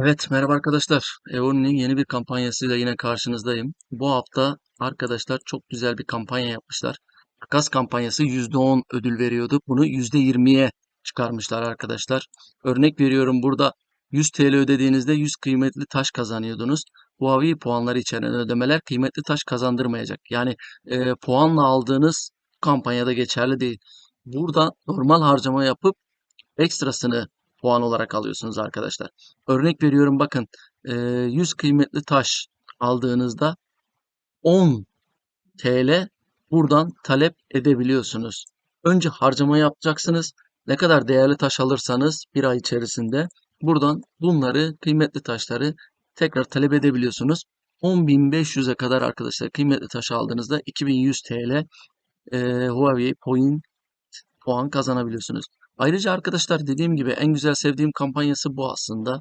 Evet, merhaba arkadaşlar. Evo'nun yeni bir kampanyasıyla yine karşınızdayım. Bu hafta arkadaşlar çok güzel bir kampanya yapmışlar. Takas kampanyası %10 ödül veriyordu. Bunu %20'ye çıkarmışlar arkadaşlar. Örnek veriyorum burada 100 TL ödediğinizde 100 kıymetli taş kazanıyordunuz. Huawei puanları içeren ödemeler kıymetli taş kazandırmayacak. Yani e, puanla aldığınız kampanyada geçerli değil. Burada normal harcama yapıp ekstrasını puan olarak alıyorsunuz arkadaşlar. Örnek veriyorum bakın eee, 100 kıymetli taş aldığınızda 10 TL buradan talep edebiliyorsunuz. Önce harcama yapacaksınız. Ne kadar değerli taş alırsanız bir ay içerisinde buradan bunları kıymetli taşları tekrar talep edebiliyorsunuz. 10.500'e kadar arkadaşlar kıymetli taş aldığınızda 2100 TL eee, Huawei Point puan kazanabiliyorsunuz. Ayrıca arkadaşlar dediğim gibi en güzel sevdiğim kampanyası bu aslında.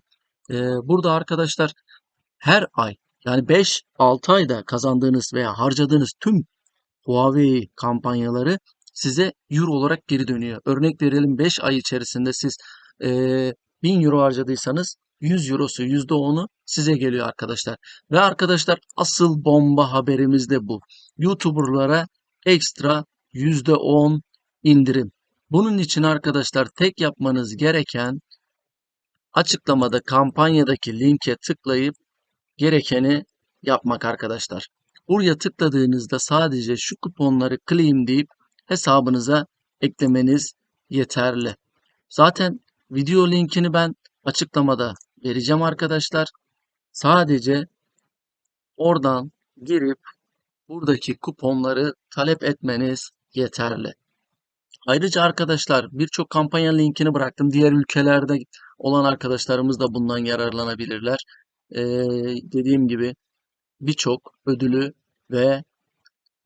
Ee, burada arkadaşlar her ay yani 5-6 ayda kazandığınız veya harcadığınız tüm Huawei kampanyaları size euro olarak geri dönüyor. Örnek verelim 5 ay içerisinde siz eee 1000 euro harcadıysanız 100 eurosu %10'u size geliyor arkadaşlar. Ve arkadaşlar asıl bomba haberimiz de bu. YouTuber'lara ekstra %10 indirim. Bunun için arkadaşlar tek yapmanız gereken açıklamada kampanyadaki linke tıklayıp gerekeni yapmak arkadaşlar. Buraya tıkladığınızda sadece şu kuponları claim deyip hesabınıza eklemeniz yeterli. Zaten video linkini ben açıklamada vereceğim arkadaşlar. Sadece oradan girip buradaki kuponları talep etmeniz yeterli. Ayrıca arkadaşlar birçok kampanya linkini bıraktım. Diğer ülkelerde olan arkadaşlarımız da bundan yararlanabilirler. Ee, dediğim gibi birçok ödülü ve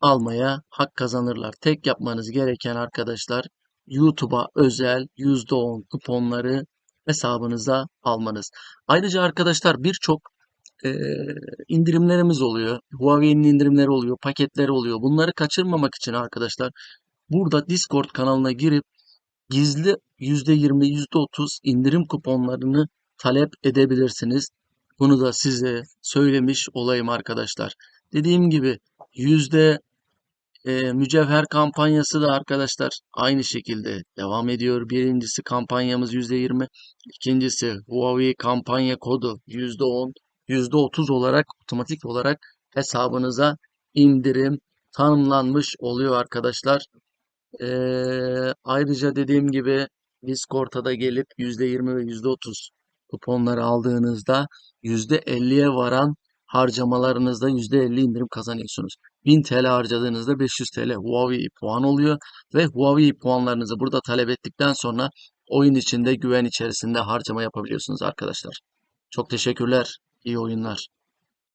almaya hak kazanırlar. Tek yapmanız gereken arkadaşlar YouTube'a özel %10 kuponları hesabınıza almanız. Ayrıca arkadaşlar birçok e, indirimlerimiz oluyor. Huawei'nin indirimleri oluyor, paketleri oluyor. Bunları kaçırmamak için arkadaşlar burada Discord kanalına girip gizli %20, %30 indirim kuponlarını talep edebilirsiniz. Bunu da size söylemiş olayım arkadaşlar. Dediğim gibi yüzde e, mücevher kampanyası da arkadaşlar aynı şekilde devam ediyor. Birincisi kampanyamız %20. ikincisi Huawei kampanya kodu %10, %30 olarak otomatik olarak hesabınıza indirim tanımlanmış oluyor arkadaşlar. Ee, ayrıca dediğim gibi Discord'a da gelip %20 ve %30 kuponları aldığınızda %50'ye varan harcamalarınızda %50 indirim kazanıyorsunuz. 1000 TL harcadığınızda 500 TL Huawei puan oluyor ve Huawei puanlarınızı burada talep ettikten sonra oyun içinde güven içerisinde harcama yapabiliyorsunuz arkadaşlar. Çok teşekkürler. İyi oyunlar.